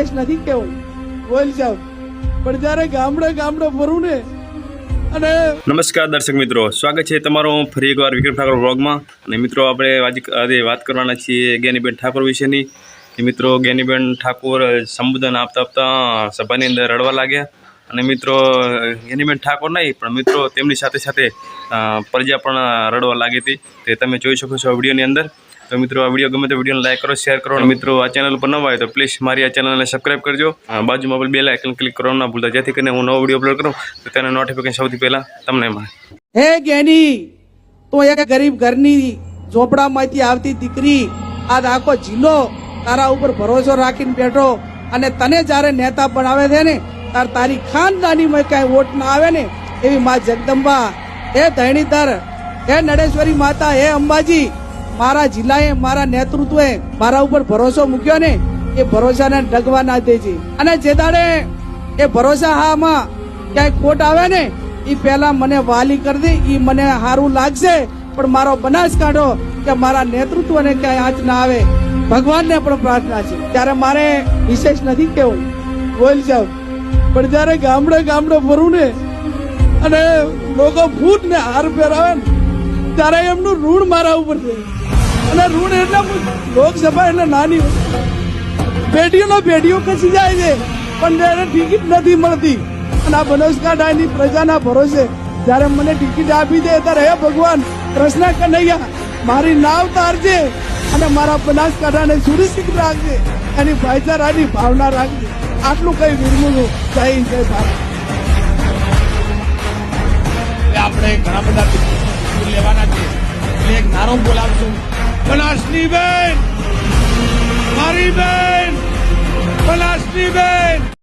વિશેષ નથી કેવો બોલ જાવ. પણ જયારે ગામડે ગામડે ફરું ને નમસ્કાર દર્શક મિત્રો. સ્વાગત છે તમારું ફરી એકવાર વિક્રમ ઠાકોર વ્લોગમાં અને મિત્રો, આપણે આજે વાત કરવાના છીએ જ્ઞાનીબેન ઠાકોર વિશેની. મિત્રો, જ્ઞાનીબેન ઠાકોર સંબોધન આપતા આપતા સભાની અંદર રડવા લાગ્યા. અને મિત્રો, જ્ઞાનીબેન ઠાકોર નહીં, પણ મિત્રો, તેમની સાથે સાથે પ્રજા પણ રડવા લાગી હતી. તે તમે જોઈ શકો છો વિડીયોની અંદર. તો મિત્રો, આ વીડિયો ગમે તો વિડીયોને લાઈક કરો શેર કરો. મિત્રો, આ ચેનલ પર નવા હોય તો પ્લીઝ મારી આ ચેનલને સબસ્ક્રાઈબ કરજો. બાજુમાં પણ બે લાઇકન ક્લિક કરવાનું ના ભૂલતા. જેથી કરીને હું નવો વીડિયો અપલોડ કરું, તો તેના નોટિફિકેશન સૌથી પહેલાં તમને મળે. હે જ્ઞાની તું એક ગરીબ ઘરની ઝોપડામાંથી આવતી દીકરી આ આખો જિલ્લો તારા ઉપર ભરોસો રાખીને બેઠો અને તને જ્યારે નેતા બનાવે છે ને, તાર તારી ખાનદાનીમાં કાંઈ વોટ ના આવે ને, એવી મા જગદંબા. હે ધૈણીધર, હે નડેશ્વરી માતા, હે અંબાજી મારા જિલ્લાએ, મારા નેતૃત્વએ મારા ઉપર ભરોસો મૂક્યો ને, એ ભરોસાને ડગવા ના દેજે. અને જે દાડે એ ભરોસા હામાં ક્યાંય ખોટ આવે ને એ પહેલા મને વાલી કરી દે એ મને સારું લાગશે. પણ મારો બનાસ કાઢો કે મારા નેતૃત્વને ક્યાંય આંચ ના આવે. ભગવાનને પણ પ્રાર્થના છે. ત્યારે મારે વિશેષ નથી કેવું બોલ જાવ પણ જયારે ગામડે ગામડે ફરું ને, અને લોકો ફૂટ ને હાર પહેરાવે ને ત્યારે એમનું ઋણ મારા ઉપર છે અને ઋણ એટલે લોકસભા એટલે નાની પેઢીઓનો પેઢીઓ ખસી જાય છે, પણ એને ટિકિટ નથી મળતી. અને આ બનાસકાંઠાની પ્રજાના ભરોસે જ્યારે મને ટિકિટ આપી દે ત્યારે હે ભગવાન, કૃષ્ણ કનૈયા, મારી નાવ તારજે અને મારા બનાસકાંઠાને સુરક્ષિત રાખજે. એની ભાઈચારાની ભાવના રાખજે. આટલું કઈ વિરમું જય જય ભારત. આપણે ઘણા બધા લેવાના છે. એટલે એક નારો બોલાવશું. બનાસની બેન! મારી બેન! બનાસની બેન!